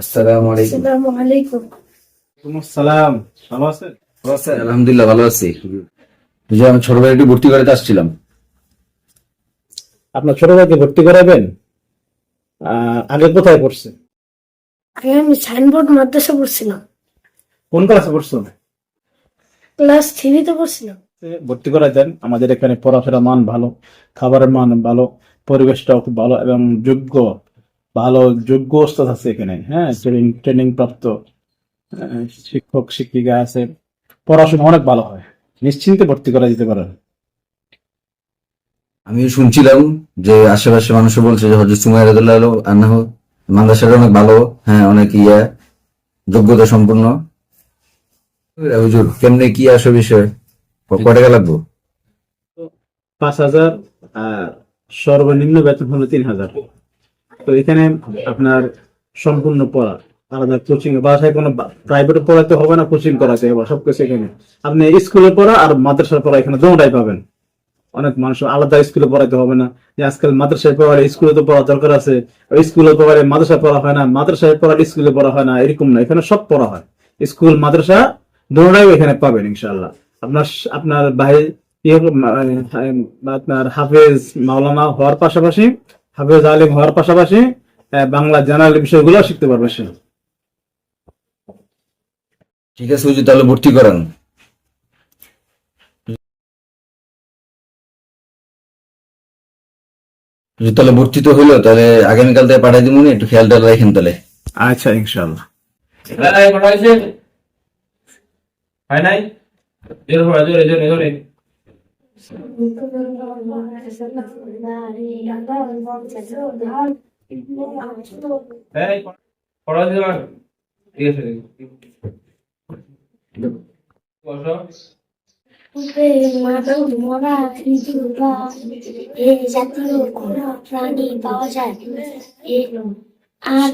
আসসালামু আলাইকুম। আসসালামু আলাইকুম। ভালো আছেন? স্যার আলহামদুলিল্লাহ ভালো আছি। যে আমি ছোট ভর্তি করাতে আসছিলাম। আপনার ছোট ভাইকে ভর্তি করাবেন? আগে কোথায় পড়ছে? আগে আমি সাইনবোর্ড মাদ্রাসা পড়ছিলাম। কোন ক্লাসে পড়ছো? ক্লাস থ্রিতে পড়ছিলাম। ভর্তি করা দেন। আমাদের এখানে পড়াশোনার মান ভালো খাবারের মান ভালো পরিবেশটাও খুব ভালো এবং যোগ্য। ভালো যোগ্য ওস্তাদ আছে এখানে হ্যাঁ ট্রেনিং ট্রেনিং প্রাপ্ত শিক্ষক শিক্ষিকা আছে পড়াশোনা অনেক ভালো হয় নিশ্চিন্তে ভর্তি করা যেতে পারেন আমি শুনছিলাম যে আশেপাশে মানুষ বলছে যে হজরত সুমাইর রাদিয়াল্লাহু আনহু মাদ্রাসাটা অনেক ভালো হ্যাঁ অনেক ইয়া যোগ্যতা সম্পূর্ণ হুজুর কেমনে কি আসে বিষয়? ক- কয় টাকা লাগবো? পাঁচ হাজার আর সর্বনিম্ন বেতন হলো তিন হাজার। তো এখানে আপনার সম্পূর্ণ পড়া। আলাদা কোচিং বাসায় কোনো প্রাইভেট পড়াতে হবে না কোচিং করাতে হবে, সবকিছু এখানে। আপনি স্কুলে পড়া আর মাদ্রাসার পড়া এখানে দুটাই পাবেন। অনেক মানুষ আলাদা স্কুলে পড়াতে হবে না। যে আজকাল মাদ্রাসায় পড়ালে স্কুলে তো পড়া দরকার আছে। স্কুলে পড়ালে মাদ্রাসায় পড়া হয় না, মাদ্রাসায় পড়ালে স্কুলে পড়া হয় না, এরকম না। এখানে সব পড়া হয়। স্কুল মাদ্রাসা দুটাই এখানে পাবেন ইনশাআল্লাহ। আপনার আপনার ভাই ইয়ে আপনার হাফেজ মাওলানা হওয়ার পাশাপাশি হাফেজ আলিম হওয়ার পাশাপাশি বাংলা জেনারেল বিষয়গুলো শিখতে পারবে সে। ঠিক আছে হুজুর তাহলে ভর্তি করান। তাহলে ভর্তি তো হইল তাহলে আগামীকাল থেকে পাঠাই দিব একটু খেয়াল টেয়াল রাখেন তাহলে। আচ্ছা হয়েছে হয় নাই? মরা কোন প্রাণী পাওয়া যায় আর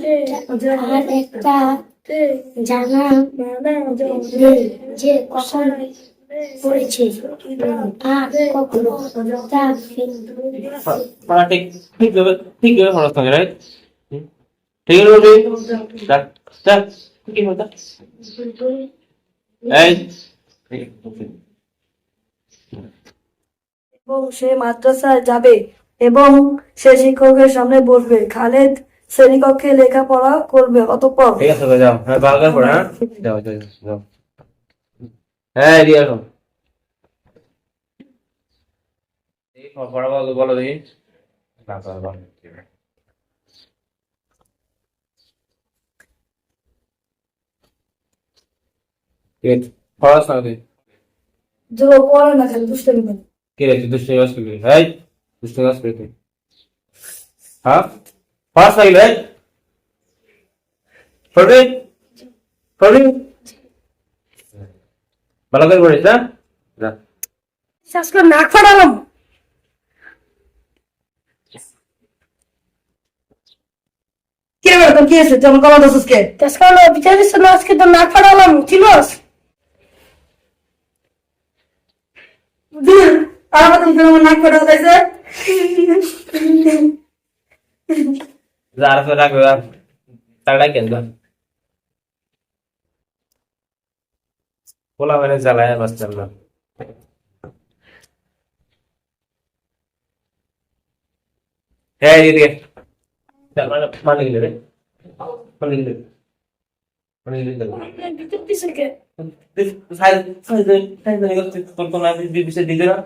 আর একটা জানা যে কখন পড়েছে। আর কখনো তা ঠিক ঠিক ভাবে ঠিক ভাবে রাইট ঠিক আছে বলবি দেখ দেখ কি হতো এই এবং সে মাদ্রাসায় যাবে এবং সে শিক্ষকের সামনে বসবে। খালেদ শ্রেণীকক্ষে লেখাপড়া করবে অতঃপর। ঠিক আছে যাও। হ্যাঁ ভালো করে হ্যাঁ? যাও যাও যাও। হ্যাঁ রিয়া বলো বলো দেখি। না বলো বলো ঠিক আছে পড়াস না তুই কে রে তুই দুষ্ট করবি হ্যাঁ দুষ্ট গাছ করবি তুই হ্যাঁ? পড়বি? পড়বি? ভালো করে পড়িস না যা। শেষ করে নাক ফাটালাম কি রে তোর কি আছে তুই আমার কলা দোষস কে? শেষ করে বিচারিস না আজকে তো নাক ফাটালাম চিনস আমার তুমি আমার নাক ফাটা হতাইছে যা তো রাখবে তাড়া কেন যা বলা মানে জ্বালায় বাঁচতাম না হ্যাঁ এদিকে চল মানে মানে গেলে রে মানে গেলে মানে গেলে ভিতর দিছে কে সাইজ সাইজ সাইজ নিয়ে গেছে তোর তো না বিবিসে দিলে না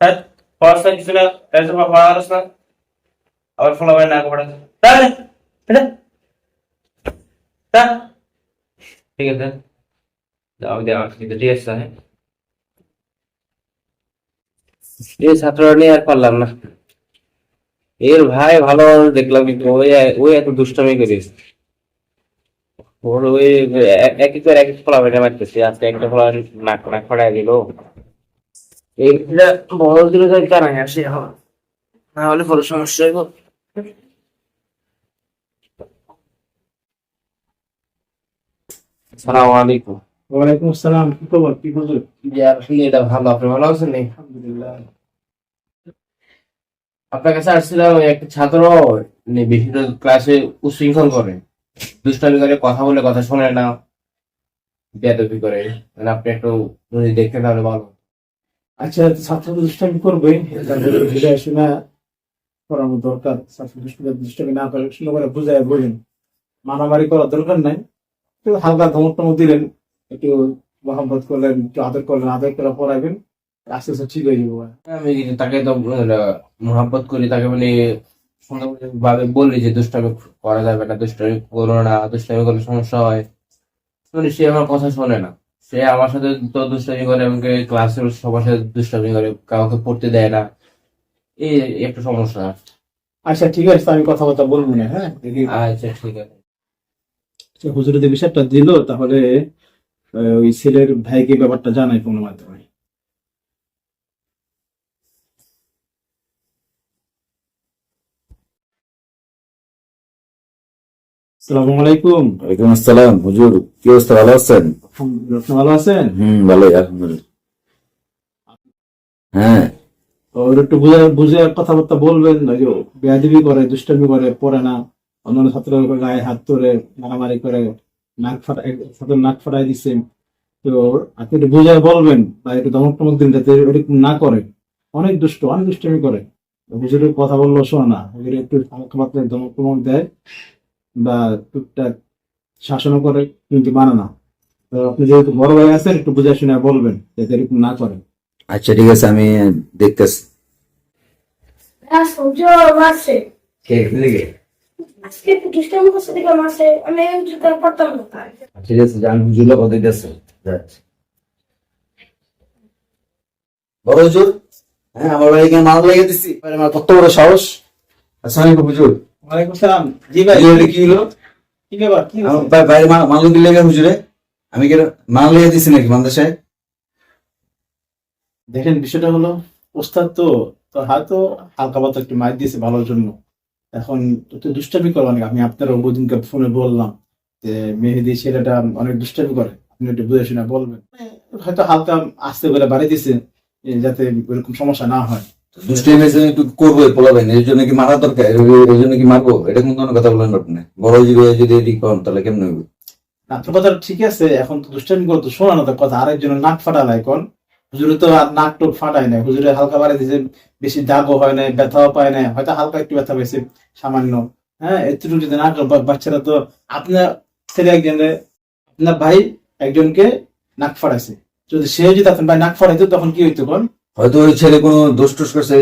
হ্যাঁ পড়াশোনা কিছু না তাই তো পড়াশোনা না আবার ফলো হয় না পড়া তাহলে এটা তা ঠিক আছে ঠিক আছে এই ছাত্ররা নিয়ে আর পারলাম না। এর ভাই ভালো দেখলাম কিন্তু ওই ওই এত দুষ্টামি করিস। ওর ওই এক- এক এক ফলা বেটা মারতেছে। আজকে একটা ফলা নাক নাক ফাড়াই দিল। এইটা বড় দিল কারণে আসে না হলে বড় সমস্যা হইব। সালাম আলাইকুম ওয়ালাইকুম আসসালাম কি খবর? কি খবর? জি আলহামদুলিল্লাহ ভালো। আপনি ভালো আছেন আলহামদুলিল্লাহ। আপনার কাছে আসছিলাম একটা ছাত্র বিভিন্ন ক্লাসে উশৃঙ্খল করে। দুষ্টামি করে কথা বলে কথা শোনে না। বেয়াদবি করে। মানে আপনি একটু যদি দেখতে তাহলে ভালো। আচ্ছা ছাত্র দুষ্টামি করবে শোনা করানো দরকার। ছাত্র দুষ্টামি না করে সুন্দর করে বুঝায় বলেন। মারামারি করার দরকার নাই। হালকা ধমক টমক দিলেন। একটু মহাব্বত করলেন একটু আদর করলেন আদর করে পড়াইবেন আস্তে আস্তে ঠিক হয়ে যাব। আমি তাকে তো মোহাম্মত করি তাকে মানে ভাবে বললি যে দুষ্টামি করা যাবে না দুষ্টামি করো না দুষ্টামি করলে সমস্যা হয়। মানে সে আমার কথা শোনে না। সে আমার সাথে তো দুষ্টামি করে আমাকে ক্লাসের সবার সাথে দুষ্টামি করে কাউকে পড়তে দেয় না। এই একটু সমস্যা। আচ্ছা ঠিক আছে আমি কথা কথা বলব না হ্যাঁ? আচ্ছা ঠিক আছে। আচ্ছা, হুজুর যদি বিষয়টা দিল তাহলে ওই ছেলের ভাইকে ব্যাপারটা জানাই কোনো মাধ্যমে। আসসালামু আলাইকুম। ওয়ালাইকুম আসসালাম। হুজুর কি অবস্থা? ভালো আছেন? আলহামদুলিল্লাহ, আপনি ভালো আছেন? হুম ভালোই আলহামদুলিল্লাহ। হ্যাঁ। ওর একটু বুঝে বুঝে কথাবার্তা বলবেন ওই যে বেয়াদবি করে দুষ্টামি করে পড়ে না। অন্যান্য ছাত্রের গায়ে হাত ধরে মারামারি করে নাক ফাটাই ছাত্র নাক ফাটাই দিচ্ছে তো আপনি একটু বুঝে বলবেন বা একটু ধমক টমক দিন যাতে এরকম না করে। অনেক দুষ্ট অনেক দুষ্টামি করে। হুজুরের কথা বলল শোনে না। হুজুর একটু হালকা মাত্রায় টমক দেয় বা টুকটাক শাসনও করে কিন্তু মানে না। তো আপনি যেহেতু বড় ভাই আছেন একটু বুঝে শুনে বলবেন যাতে এরকম না করে। আচ্ছা ঠিক আছে আমি দেখতেছি। হ্যাঁ কে? আজকে দুষ্টামি করছে দেখে আমি জুতা পড়তাম না। ঠিক আছে জান দিতেছে বড় হুজুর হ্যাঁ আমার ভাই এখানে মাল লেগে দিছি আমার কত বড় সাহস। আসসালামু আলাইকুম হুজুর। ওয়ালাইকুম সালাম। জি ভাই কি হলো, কি হলো? কি ব্যাপার কি ভাই- বাইরে মাল দিলে হুজুরে? আমি কেন মাল লেগে দিছি নাকি মাদ্রাসায়? দেখেন বিষয়টা হলো ওস্তাদ তো তো হয়তো হালকা পাতা একটু মার দিয়েছে ভালোর জন্য। এখন তো দুষ্টামি করো অনেক। আমি আপনার ওদিনকে ফোনে বললাম যে মেহেদি ছেলেটা অনেক দুষ্টামি করে। আপনি একটু বুঝে শুনে বলবেন। হয়তো হালকা আস্তে করে বাড়ি দিছে যাতে এরকম সমস্যা না হয়। দুষ্টি মেসে একটু করব পোলাবেন এর জন্য কি মারা দরকার? এর জন্য কি মারবো? এটা কোন ধরনের কথা বলেন আপনি। বড় হুজুর যদি এদিক তাহলে কেমন আপনার কথা ঠিক আছে। এখন তো দুষ্টামি করতো শোনা তো কথা। আরেকজনের নাক ফাটালা এখন। হুজুরে তো আর নাক টোক ফাটায় না হুজুরে হালকা বাড়ি দিয়েছে বেশি দাগও হয় নাই ব্যথাও পায় নাই হয়তো হালকা একটু ব্যথা পেয়েছে সামান্য। হ্যাঁ এতটুকু যদি না করে বাচ্চারা তো আপনার ছেলে একজনের আপনার ভাই একজনকে নাক ফাটাইছে যদি সে যদি আপনার ভাই নাক ফাটাইতো তখন কি হইতো কোন? হয়তো ওই ছেলে কোনো দোষ টোষ করছে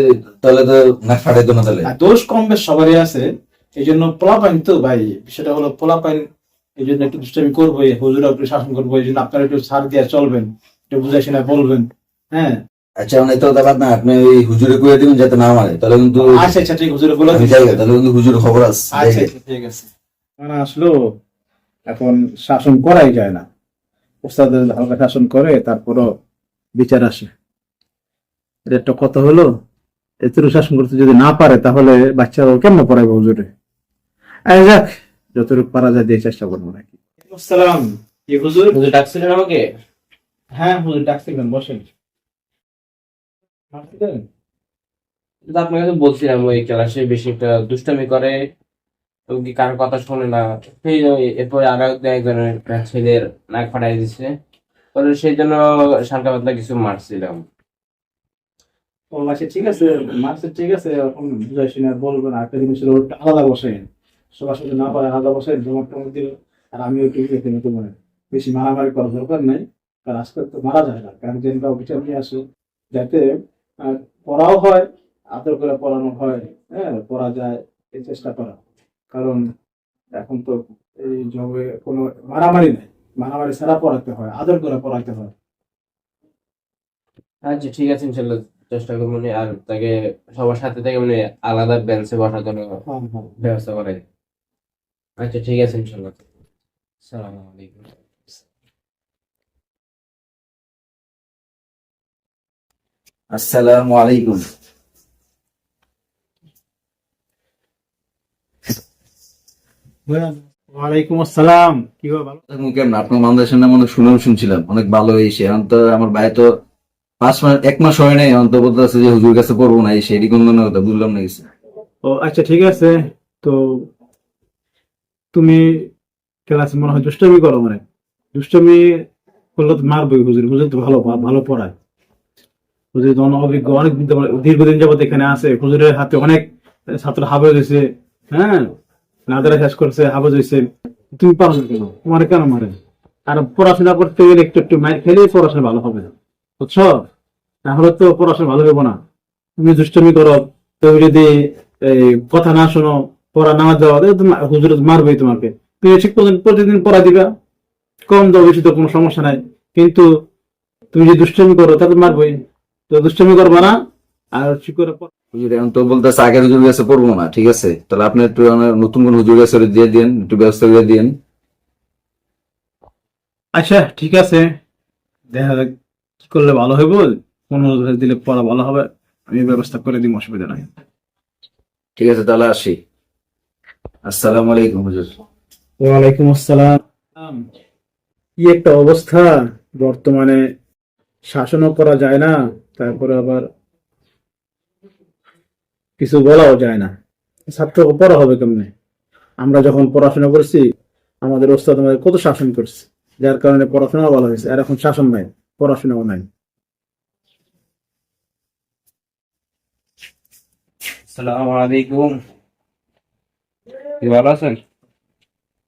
তাহলে তো নাক ফাটাইতো না তাহলে। দোষ কম বেশ সবারই আছে। এই জন্য পোলাপাইন তো ভাই বিষয়টা হলো পোলাপাইন এই জন্য একটু দুষ্টামি করব হুজুরা একটু শাসন করব এই জন্য আপনারা একটু ছাড় দিয়ে চলবেন একটু বুঝাই শুনে বলবেন হ্যাঁ আচ্ছা মানে তো ব্যাপার না আপনি ওই হুজুরে কয়ে দিবেন যাতে না মারে। তাহলে কিন্তু আচ্ছা আচ্ছা ঠিক হুজুরে বলে। যাই তাহলে কিন্তু হুজুর খবর আছে আচ্ছা আচ্ছা, ঠিক আছে। মানে আসলো এখন শাসন করাই যায় না। ওস্তাদ হালকা শাসন করে তারপরও বিচার আসে। এটা একটা কথা হলো এতটুকু শাসন করতে যদি না পারে তাহলে বাচ্চারা কেমন পড়াইবে হুজুরে? আরে যাক যতটুকু পারা যায় দিয়ে চেষ্টা করব নাকি। আসসালাম। কি হুজুর? হুজুর ডাকছিলেন আমাকে? হ্যাঁ হুজুর ডাকছিলেন বসেন। কিন্তু আপনার বলছিলাম ওই ক্লাসে বেশি একটা দুষ্টামি করে এবং কি কারোর কথা শোনে না। সেই এরপরে আরও একজনের ছেলের নাক ফাটাই দিচ্ছে পরে সেই জন্য সালকা পাতলা কিছু মারছিলাম। ও আচ্ছা ঠিক আছে মার্কসের ঠিক আছে এখন বুঝাই শুনে আর বলবেন আর একটা জিনিস ওটা আলাদা বসেন সবার সাথে না পারে আলাদা বসেন জমা টমা দিল। আর আমিও একটু দেখে নিতে পারে বেশি মারামারি করার দরকার নাই। কারণ আজকে তো মারা যায় না। গার্জেন বা বিচার নিয়ে আসে যাতে পড়াও হয় আদর করে পড়ানো হয় হ্যাঁ পড়া যায় এই চেষ্টা করা। কারণ এখন তো এই জবে কোনো মারামারি নেই মারামারি ছাড়া পড়াতে হয় আদর করে পড়াতে হয়। আচ্ছা ঠিক আছে ইনশাল্লাহ চেষ্টা করব নি। আর তাকে সবার সাথে থেকে মানে আলাদা বেঞ্চে বসার জন্য হ্যাঁ হ্যাঁ। ব্যবস্থা করে আচ্ছা ঠিক আছে ইনশাল্লাহ। সালাম আসসালামু আলাইকুম। ওয়ালাইকুম আসসালাম। কি ভালো? কেমন? আপনার মাদ্রাসার নাম অনেক সুনাম শুনছিলাম অনেক ভালো হয়েছে। এখন তো আমার ভাই তো পাঁচ মাস এক মাস হয় নাই এখন তো যে হুজুর কাছে পড়ব না এই সেটি কোন ধরনের বুঝলাম না কিছু। ও আচ্ছা ঠিক আছে। তো তুমি ক্লাসে মনে হয় দুষ্টমি করো মানে। দুষ্টমি করলে তো মারবই হুজুর হুজুর তো ভালো ভালো পড়ায়। হুজুর তো অনেক অভিজ্ঞ অনেক বিদ্যমান দীর্ঘদিন যাবত এখানে আছে। হুজুরের হাতে অনেক ছাত্র হাফেজ হয়েছে হ্যাঁ? নাদারা শেষ করছে হাফেজ হয়েছে। তুমি পারো কেন? তোমার কেন মারে? আর পড়াশোনা করতে গেলে একটু একটু মাইর খেলেই পড়াশোনা ভালো হবে বুঝছ? তাহলে তো পড়াশোনা ভালো হবে না। তুমি দুষ্টমি করো তুমি যদি এই কথা না শোনো পড়া না দেওয়া হুজুর মারবেই তোমাকে। তুমি ঠিক প্রতিদিন পড়া দিবা। কম দাও বেশি তো কোনো সমস্যা নাই। কিন্তু তুমি যদি দুষ্টমি করো তাহলে মারবই। তো দুষ্টমি করবা না আর হুজুর এখন তো বলতেছে আগের হুজুর কাছে পড়ব না ঠিক আছে? তাহলে আপনি একটু নতুন কোন হুজুর কাছে দিয়ে দিন একটু ব্যবস্থা করে দিন আচ্ছা ঠিক আছে। দেখা যাক কি করলে ভালো হবে কোন হুজুর দিলে পড়া ভালো হবে আমি ব্যবস্থা করে দিব অসুবিধা নাই। ঠিক আছে তাহলে আসি। আসসালামু আলাইকুম হুজুর। ওয়ালাইকুম আসসালাম। কি একটা অবস্থা বর্তমানে শাসনও করা যায় না তারপরে আবার কিছু বলাও যায় না। ছাত্রকে পড়া হবে কেমনে? আমরা যখন পড়াশোনা করছি আমাদের ওস্তাদ আমাদের কত শাসন করছে যার কারণে পড়াশোনাও ভালো হয়েছে আর এখন শাসন নাই পড়াশোনাও নাই। আসসালামু আলাইকুম। ভালো আছেন?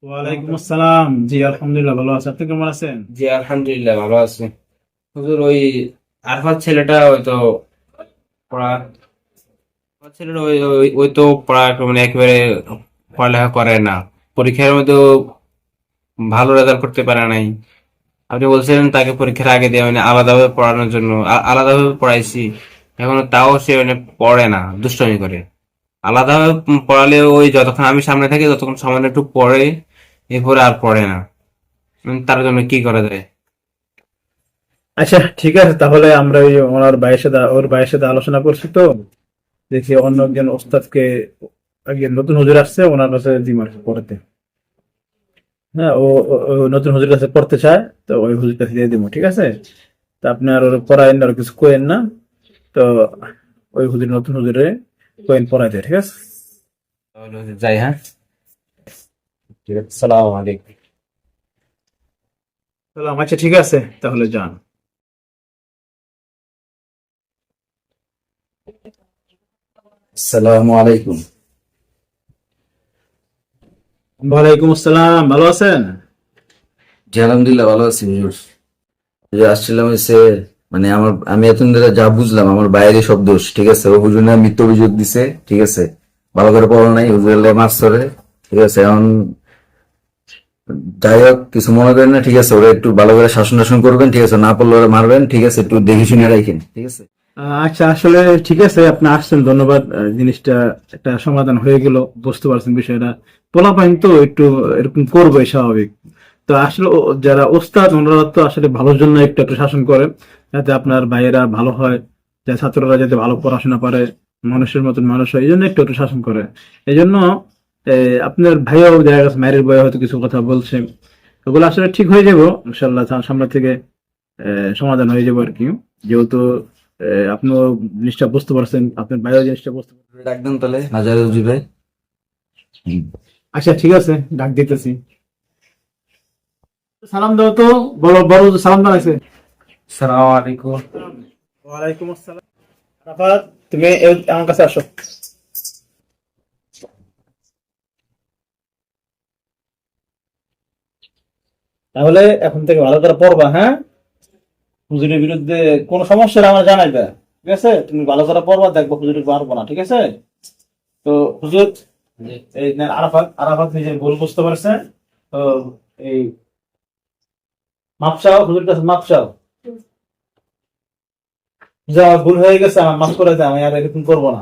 ওয়ালাইকুম আসসালাম। জি আলহামদুলিল্লাহ ভালো আছে। আপনি কেমন আছেন? জি আলহামদুলিল্লাহ ভালো আছি। হুজুর ওই আরফাত ছেলেটা হয়তো পড়া আরফাত ছেলেটা ওই, ওই- ওই তো পড়া মানে একেবারে পড়ালেখা করে না। পরীক্ষার মধ্যে ভালো রেজাল্ট করতে পারে নাই। আপনি বলছিলেন তাকে পরীক্ষার আগে দিয়ে মানে আলাদাভাবে পড়ানোর জন্য। আলাদাভাবে পড়াইছি, এখন তাও সে মানে পড়ে না, দুষ্টমি করে। আলাদাভাবে পড়ালে ওই যতক্ষণ আমি সামনে থাকি, ততক্ষণ সামান্য একটু পড়ে, এরপরে আর পড়ে না। তার জন্য কি করা যায়? আচ্ছা ঠিক আছে তাহলে আমরা ওই ওনার ভাইয়ের সাথে ওর ভাইয়ের সাথে আলোচনা করছি তো। দেখি অন্য একজন ওস্তাদকে একজন নতুন হুজুর আসছে ওনার কাছে জিমার পড়াতে। হ্যাঁ ও নতুন হুজুর কাছে পড়তে চায় তো ওই হুজুর কাছে দিয়ে দিব ঠিক আছে? তা আপনি আর ওর পড়ায়েন না আর কিছু কোয়েন না। তো ওই হুজুর নতুন হুজুরে কোয়েন দেয় ঠিক আছে? যাই হ্যাঁ? ঠিক আছে সালাম আলাইকুম। বললাম, আচ্ছা ঠিক আছে তাহলে যান। আসসালামু আলাইকুম। ওয়ালাইকুম আসসালাম ভালো আছেন? জি আলহামদুলিল্লাহ ভালো আছি হুজুর। আসছিলাম এসে মানে আমার আমি এতদিন ধরে যা বুঝলাম আমার বাইরে সব দোষ ঠিক আছে? ও হুজুর না মিথ্যা অভিযোগ দিছে ঠিক আছে? ভালো করে পড়া নাই হুজুর মাছ ধরে ঠিক আছে? এখন যাই হোক কিছু মনে করেন না ঠিক আছে? ওরা একটু ভালো করে শাসন টাসন করবেন ঠিক আছে? না পড়লে ওরা মারবেন ঠিক আছে? একটু দেখে শুনে রাখেন ঠিক আছে? আচ্ছা আসলে ঠিক আছে, আপনি আসছেন, ধন্যবাদ। জিনিসটা একটা সমাধান হয়ে গেল, বুঝতে পারছেন বিষয়টা। পোলাপাইন তো একটু এরকম করবে স্বাভাবিক। তো আসলে যারা ওস্তাদ, ওনারা তো আসলে ভালোর জন্য একটু একটু শাসন করে, যাতে আপনার ভাইয়েরা ভালো হয়, যাতে ছাত্ররা যাতে ভালো পড়াশোনা পারে, মানুষের মতন মানুষ হয়, এই জন্য একটু একটু শাসন করে। এই জন্য আপনার ভাইও দেখা গেছে, মায়ের বয়ে হয়তো কিছু কথা বলছে। ওগুলো আসলে ঠিক হয়ে যাব ইনশাল্লাহ সামনে থেকে সমাধান হয়ে যাব আর কি। যেহেতু আপনিও জিনিসটা বুঝতে পারছেন আপনার জিনিসটা বুঝতে পারছেন। ডাক দেন তাহলে নাজার হুজুর ভাই। আচ্ছা ঠিক আছে ডাক দিতেছি। সালাম দাও তো বড় বড় সালাম জানাইছে। সালাম আলাইকুম। ওয়ালাইকুম আসসালাম। রাফাত তুমি আমার কাছে আসো। তাহলে এখন থেকে ভালো করে পড়বা হ্যাঁ? হুজুরের বিরুদ্ধে কোন সমস্যা হলে আমার জানাইবে। ঠিক আছে? তুমি ভালো করে পড়বা দেখব হুজুরের পারব না ঠিক আছে? তো হুজুর এই আরাফাত আরাফাত নিজের ভুল বুঝতে পারছে। তো এই মাপ চাও হুজুরের কাছে মাপ চাও? যা ভুল হয়ে গেছে আমার মাফ করে দেয় আমি আর এরকম করব না।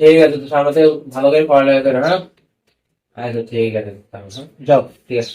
ঠিক আছে তো সামনে ভালো করে পড়ালেখা করে হ্যাঁ? আচ্ছা ঠিক আছে হ্যাঁ? যাও। ঠিক আছে